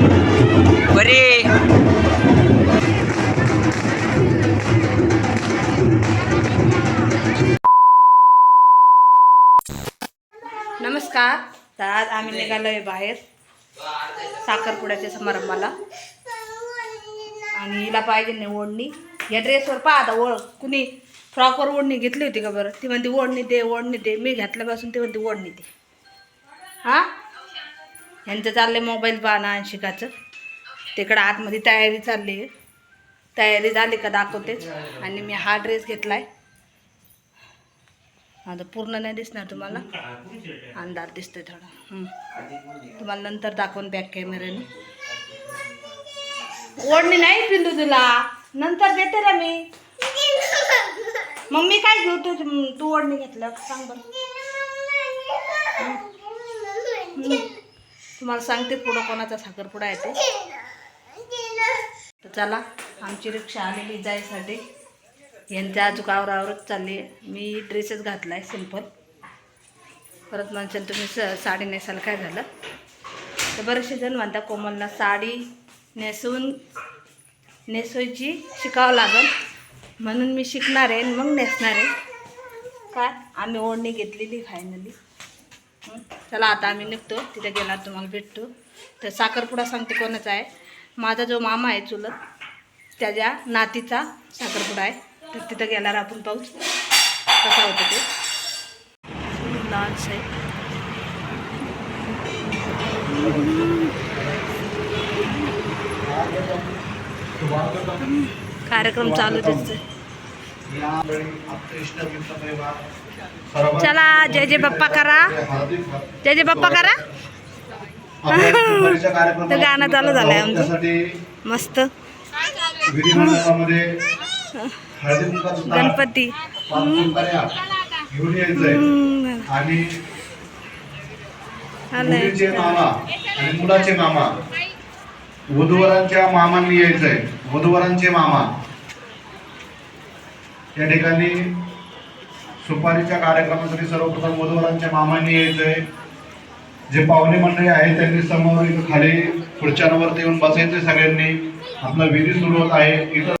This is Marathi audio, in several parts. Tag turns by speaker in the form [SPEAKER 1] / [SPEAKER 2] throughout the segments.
[SPEAKER 1] बरे.
[SPEAKER 2] नमस्कार. तर आज आम्ही निघालोय बाहेर साखरपुड्याच्या समारंभाला. आणि हिला पाहिजे नाही ओढणी. या ड्रेसवर पहा आता ओळ कुणी फ्रॉकवर ओढणी घेतली होती का बरं? ती म्हणते ओढणी दे ओढणी दे. मी घेतल्यापासून ती म्हणते ओढणी दे. हां? यांचं चाललंय मोबाईल पाहणं आणि शिकायचं तिकडं आतमध्ये तयारी चालली आहे. तयारी झाली का दाखवतेच. आणि मी हा ड्रेस घेतलाय. आता पूर्ण नाही दिसणार तुम्हाला. अंधार दिसतोय थोडा. तुम्हाला नंतर दाखवून बॅक कॅमेऱ्याने ओढणी नाही पिंदू तुला. नंतर देते ना मी. मग मी काय घेऊ तू तू ओढणी घेतलं. सांग बरं. तुम्हाला सांगते पुढं कोणाचा साखरपुडा येते तर चला आमची रिक्षा आलेली जायसाठी. यांच्या अजून आवरावरच चालली आहे. मी ड्रेसच घातला आहे सिंपल परत म्हणशाल तुम्ही स साडी नेसाल काय झालं? तर बरेचसे जण म्हणतात कोमलला साडी नेसून नेसवायची शिकावं लागेल. म्हणून मी शिकणार आहे आणि मग नेसणार आहे. काय? आम्ही ओढणी घेतलेली फायनली चला आता आम्ही निघतो. तिथे गेला तुम्हाला भेटतो. तर साखरपुडा सांगते कोणाचा आहे. माझा जो मामा आहे चुलत त्याच्या नातीचा साखरपुडा आहे. तर तिथं गेल्यावर आपण पाऊस कसा होतं ते. लाल साहेब. कार्यक्रम चालू त्याचं. चला जय जय बाप्पा करा. जय जय बाप्पा करा. तर गाणं चालू झालंय आमचं. मस्त. गणपती.
[SPEAKER 3] आणि मुलाचे मामा. वधूवरांच्या मामांनी यायचंय. वधूवरांचे मामा. या ठिकाणी सुपारीच्या कार्यक्रमासाठी सर्वप्रथम वधूवरांच्या मामांनी यायचंय. जे पाहुणे मंडळी आहेत त्यांनी समोर इथं खाली खुर्च्यांवरती येऊन बसायचे सगळ्यांनी. आपला विधी सुरू होत आहे. इथं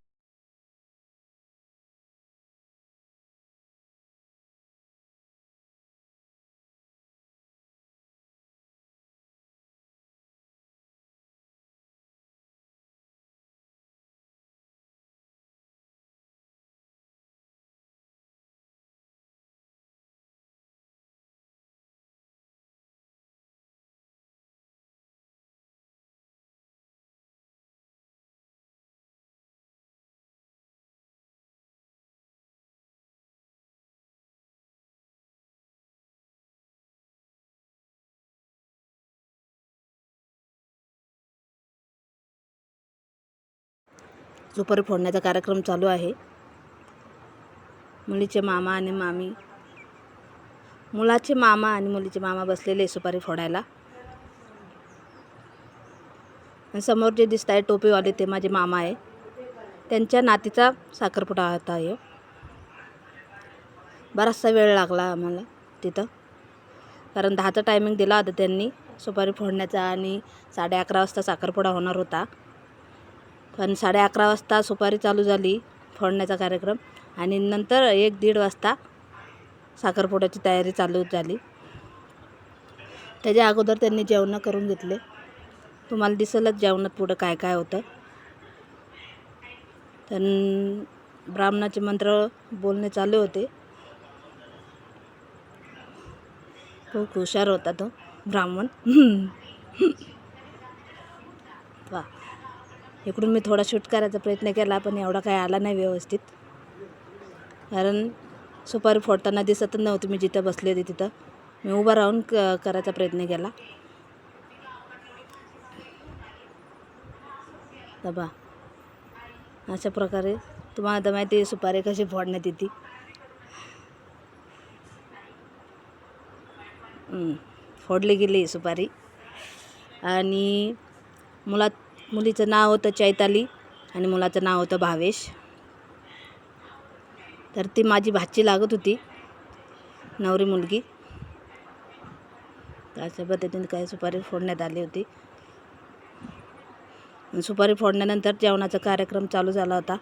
[SPEAKER 2] सुपारी फोडण्याचा कार्यक्रम चालू आहे मुलीचे मामा आणि मामी मुलाचे मामा आणि मुलीचे मामा बसलेले आहे सुपारी फोडायला. आणि समोर जे दिसत आहे टोपीवाले ते माझे मामा आहे. त्यांच्या नातीचा साखरपुडा होता आहे बराचसा वेळ लागला आम्हाला तिथं. कारण दहाचा टायमिंग दिला होता त्यांनी. सुपारी फोडण्याचा आणि साडे अकरा वाजता साखरपुडा होणार होता. पण साडे अकरा वाजता सुपारी चालू झाली फोडण्याचा कार्यक्रम. आणि नंतर एक दीड वाजता साखरपुड्याची तयारी चालू झाली. त्याच्या अगोदर त्यांनी जेवणं करून घेतले. तुम्हाला दिसेलच जेवणात पुढं काय काय होतं. तर ब्राह्मणाचे मंत्र बोलणे चालू होते. खूप हुशार होता तो ब्राह्मण. वा. इकडून मी थोडा शूट करायचा प्रयत्न केला पण एवढा काही आला नाही व्यवस्थित. कारण सुपारी फोडताना दिसतच नव्हती मी जिथं बसले होते तिथं. मी उभं राहून क करायचा प्रयत्न केला. दबा अशा प्रकारे तुम्हाला तर माहिती सुपारी कशी फोडण्यात येते. फोडली गेली सुपारी. आणि मुलात मुलीचं नाव होतं चैताली आणि मुलाचं नाव होतं भावेश. तर ती माझी भाची लागत होती नवरी मुलगी. तर अशा पद्धतीने काही सुपारी फोडण्यात आली होती. सुपारी फोडण्यानंतर जेवणाचा कार्यक्रम चालू झाला होता.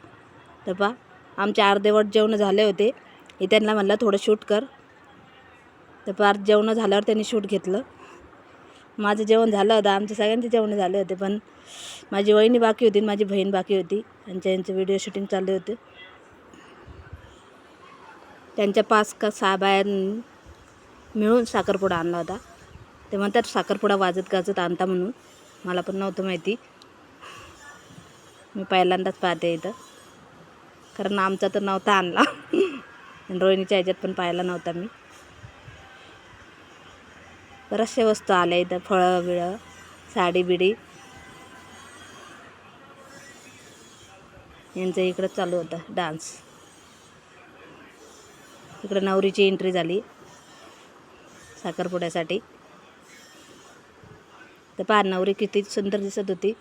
[SPEAKER 2] तर पा आमचे अर्धेवट जेवण झाले होते. हे त्यांना म्हणलं थोडं शूट कर. तर पार जेवणं झाल्यावर त्यांनी शूट घेतलं. माझं जेवण झालं होतं. आमचे सगळ्यांचे जेवण झाले होते पण माझी वहिनी बाकी होती आणि माझी बहीण बाकी होती. त्यांच्या यांचे व्हिडिओ शूटिंग चालले होते. त्यांच्या पाच का सहा बाया मिळून साखरपुडा आणला होता. ते म्हणतात साखरपुडा वाजत गाजत आणता म्हणून. मला पण नव्हतं माहिती. मी पहिल्यांदाच पाहते इथं. कारण आमचा तर नव्हता आणला. रोहिणीच्या ह्याच्यात पण पाहिला नव्हता मी. बऱ्याचशा वस्तू आल्या इथं फळं बिळं साडी बिडी. यांचं इकडं चालू होतं डान्स इकडं नवरीची एंट्री झाली साखरपुड्यासाठी. तर पहा नवरी किती सुंदर दिसत होती.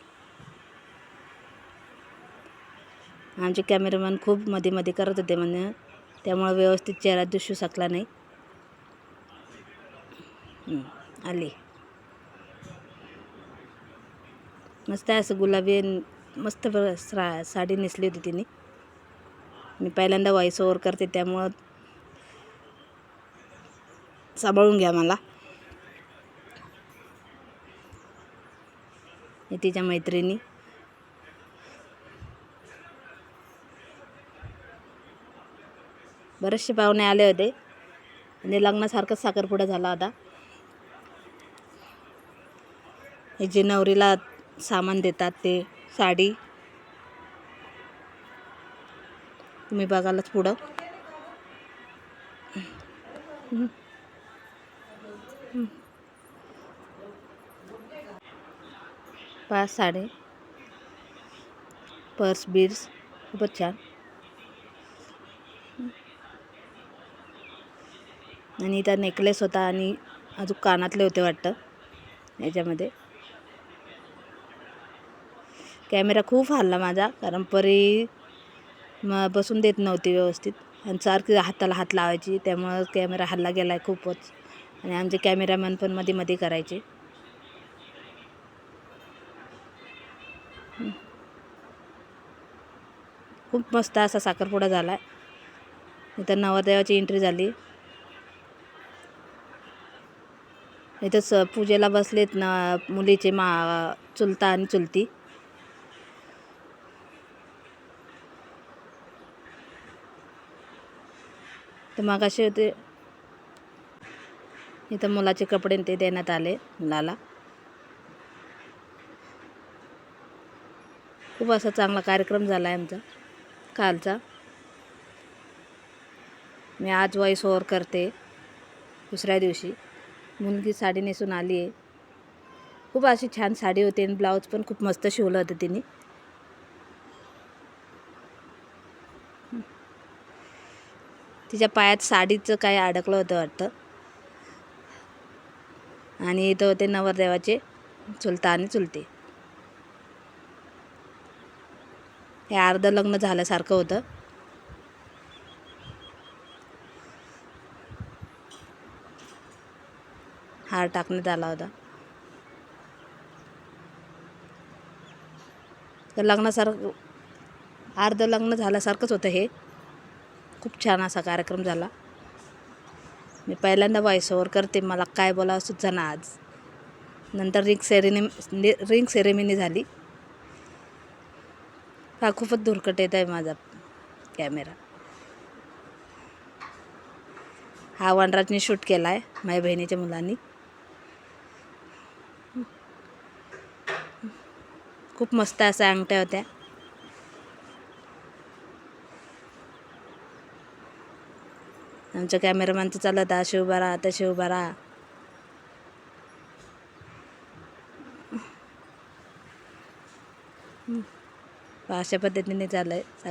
[SPEAKER 2] आमचे कॅमेरामॅन खूप मध्ये मध्ये करत होते म्हणजे त्यामुळं व्यवस्थित चेहरा दिसू शकला नाही. आली. मस्त असं गुलाबी मस्त सा स्रा साडी नेसली होती तिने. मी पहिल्यांदा व्हॉइस ओवर करते त्यामुळं सांभाळून घ्या मला. तिच्या मैत्रिणी. बरेचसे पाहुणे आले होते. आणि लग्नासारखंच साखरपुडा झाला होता. हे जे नवरीला सामान देतात ते साडी. तुम्ही बघालच पुढं. पाच साडे पर्स बिर्स खूपच छान. आणि त्या नेकलेस होता आणि अजून कानातले होते वाटतं. याच्यामध्ये. कॅमेरा खूप हल्ला माझा कारण परी म बसून देत नव्हती व्यवस्थित. आणि सारखी हाताला हात लावायची त्यामुळं कॅमेरा हल्ला गेला आहे खूपच. आणि आमचे कॅमेरामॅन पण मध्ये मध्ये करायचे. खूप मस्त असा साखरपुडा झाला आहे इथं नवरदेवाची एंट्री झाली. इथं स पूजेला बसलेत ना मुलीचे मा चुलता आणि चुलती. तर मग असे होते. इथं मुलाचे कपडे ते देण्यात आले मुलाला. खूप असा चांगला कार्यक्रम झाला आहे आमचा कालचा. मी आज वॉइस ओवर करते दुसऱ्या दिवशी. मुलगी साडी नेसून आली आहे खूप अशी छान साडी होती आणि ब्लाऊज पण खूप मस्त शिवलं होतं तिने. तिच्या पायात साडीचं काय अडकलं होतं वाटतं. आणि इथं होते नवरदेवाचे चुलता आणि चुलते. हे अर्ध लग्न झाल्यासारखं होतं. हार टाकण्यात आला होता. तर लग्नासारखं अर्ध लग्न झाल्यासारखंच होतं हे. खूप छान असा कार्यक्रम झाला. मी पहिल्यांदा व्हॉइस ओव्हर करते मला काय बोलावं सुद्धा ना आज. नंतर रिंग सेरेनी रिंग सेरेमनी झाली. हा खूपच धुरकट येत आहे माझा कॅमेरा हा वनराजने शूट केला आहे माझ्या बहिणीच्या मुलांनी. खूप मस्त अशा अंगठ्या होत्या. आमच्या तर चालत असे उभा राहा तसे उभा राहा. अशा पद्धतीने चाललं आहे